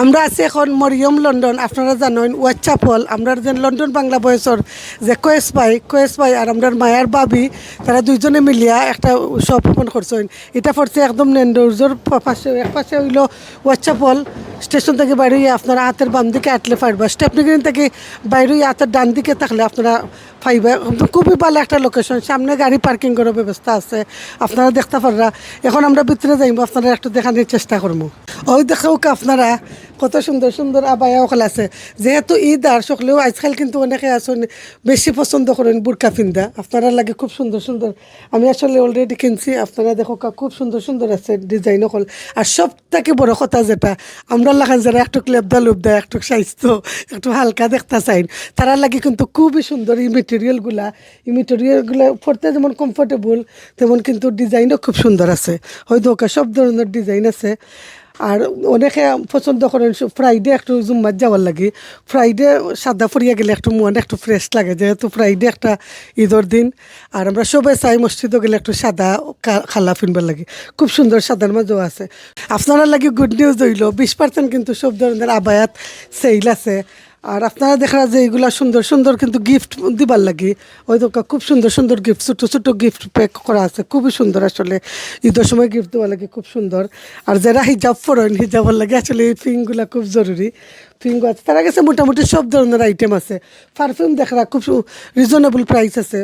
আমরা আছি এখন মরিয়ম, লন্ডন। আপনারা জানেন হল আমরা যে লন্ডন বাংলা বয়সর যে কোয়েস ভাই কোয়েস ভাই আর আমরা মায়ার বাবি, তারা দুইজনে মিলিয়া একটা উৎসব করছেন। এটা পড়ছে একদম নেন্ডোজর পাশে এক পাশে হইল ওয়াচ্চাপল স্টেশন থেকে বাইরে হয়ে আপনারা হাতের বাম দিকে আটলে পারবা স্টেপনিগ্রিন থেকে বাইরে হয়ে হাতের ডান দিকে থাকলে আপনারা পাইবা খুবই ভালো একটা লোকেশন সামনে গাড়ি পার্কিং করার ব্যবস্থা আছে, আপনারা দেখতে পাররা। এখন আমরা ভিতরে যাইব আপনারা একটু দেখানোর চেষ্টা করব ওই দেখাও আপনারা কত সুন্দর সুন্দর আবায়া ওখাল আছে। যেহেতু ঈদ আর সকলেও আজকাল কিন্তু অনেকে আছেন, বেশি পছন্দ করেন বুরকা ফিন্দা আপনারা লাগে খুব সুন্দর সুন্দর, আমি আসলে অলরেডি কিনছি, আপনারা দেখো খুব সুন্দর সুন্দর আছে ডিজাইন ওখাল আর সব থেকে বড় কথা যেটা, আমরা লাগান যারা একটু লেবদা লুবদা একটু স্বাস্থ্য একটু হালকা দেখতে চাইন, তারা লাগে কিন্তু খুবই সুন্দর এই মেটেরিয়ালগুলা এই মেটেরিয়ালগুলো পড়তে যেমন কমফোর্টেবল তেমন কিন্তু ডিজাইনও খুব সুন্দর আছে। হয়তো সব ধরনের ডিজাইন আছে। আর অনেকে পছন্দ করেন ফ্রাইডে একটু জুম্মার যাওয়ার লাগে। ফ্রাইডে সাদা ফুরিয়া গেলে একটু মন একটু ফ্রেশ লাগে, যেহেতু ফ্রাইডে একটা ঈদের দিন। আর আমরা সবাই চাই মসজিদও গেলে একটু সাদা খালা ফিনবার লাগে। খুব সুন্দর সাদার মাঝেও আছে। আপনারা লাগে গুড নিউজ হইল বিশ পার্সেন্ট কিন্তু সব ধরনের আবায়াত সেল আছে। আর আপনারা দেখা যে এগুলা সুন্দর সুন্দর কিন্তু গিফট দিবার লাগে। ওই তো খুব সুন্দর সুন্দর গিফট ছোটো ছোটো গিফট প্যাক করা আছে। খুবই সুন্দর আসলে। ঈদের সময় গিফট দেওয়া লাগে খুব সুন্দর। আর যারা হিজাব পড়েন হিজাবের লাগে আসলে এই পিঙ্কগুলা খুব জরুরি। পিঙ্ক আছে। তারা কাছে মোটামুটি সব ধরনের আইটেম আছে। পারফিউম দেখা খুব রিজনেবল প্রাইস আছে।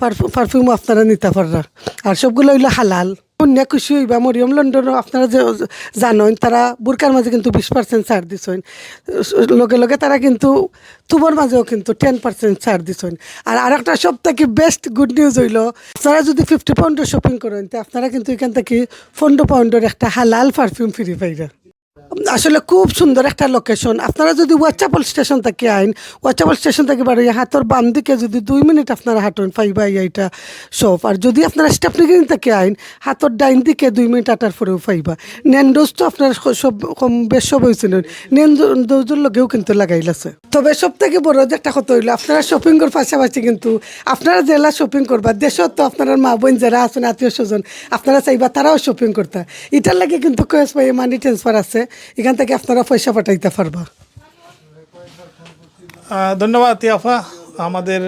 পারফিউম পারফিউম আপনারা নিতে পাররা আর সবগুলো হইল হালাল। কন্যা খুশি হইবা মরিয়ম লন্ডন আপনারা যে জানেন, তারা বুরকার মাঝে কিন্তু বিশ পার্সেন্ট ছাড় দিছেন। লগে লগে তারা কিন্তু তুবর মাঝেও কিন্তু টেন পার্সেন্ট ছাড় দিছেন। আর আরেকটা সব থেকে বেস্ট গুড নিউজ হইল আপনারা যদি ফিফটি পাউন্ডের শপিং করেন, তো আপনারা কিন্তু এখান থেকে পনেরো পাউন্ডের একটা হালাল পারফিউম ফ্রি পাইরা। আসলে খুব সুন্দর একটা লোকেশন আপনারা যদি ওয়াচাপল স্টেশন থেকে আইন ওয়াচাপল স্টেশন থেকে বাড়ি হাতর বাম দিকে যদি দুই মিনিট আপনারা হাঁটুন ফাইবা এইটা শপ আর যদি আপনারা স্টেপনিগ্রিন থেকে আইন হাতর ডাইন দিকে দুই মিনিট আটার পরেও ফাইবা নেন্ডোজ তো আপনার সব, কম বেশ সব হয়েছে নেন্ডোজের লগেও কিন্তু লাগাইলাছে। তবে সব থেকে বড় যে একটা কথা হইল, আপনারা শপিংয়ের পাশাপাশি কিন্তু আপনারা জেলা শপিং করবা দেশত তো আপনার মা বোন যারা আছেন, আত্মীয় স্বজন, আপনারা চাইবা তারাও শপিং করতে। এটার লাগে কিন্তু কয়েস মানি ট্রান্সফার আছে। এখান থেকে আপনারা পয়সা পাঠাইতে পারবা। ধন্যবাদ তিয়াফা আমাদের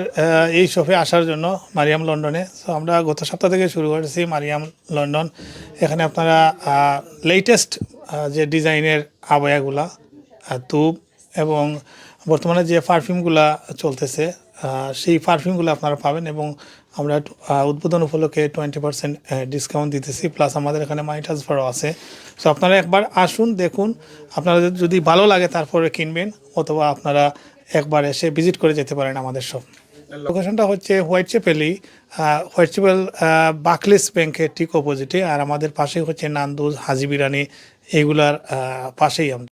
এই শপে আসার জন্য মারিয়াম লন্ডনে। তো আমরা গত সপ্তাহ থেকে শুরু করেছি মারিয়াম লন্ডন। এখানে আপনারা লেটেস্ট যে ডিজাইনের আবয়াগুলা তুপ এবং বর্তমানে যে পারফিউমগুলা চলতেছে সেই পারফিউমগুলো আপনারা পাবেন এবং আমরা উদ্বোধন উপলক্ষে টোয়েন্টি পার্সেন্ট ডিসকাউন্ট দিতেছি প্লাস আমাদের এখানে মানি ট্রান্সফারও আছে। সো আপনারা একবার আসুন দেখুন আপনারা যদি ভালো লাগে তারপরে কিনবেন অথবা আপনারা একবার এসে ভিজিট করে যেতে পারেন আমাদের সব লোকেশনটা হচ্ছে হোয়াইট চেপেলি হোয়াইট চেপেল বাকলেস ব্যাংকের ঠিক অপোজিটে আর আমাদের পাশেই হচ্ছে নান্দুজ হাজি বিরানি এইগুলার আহ, পাশেই আমরা।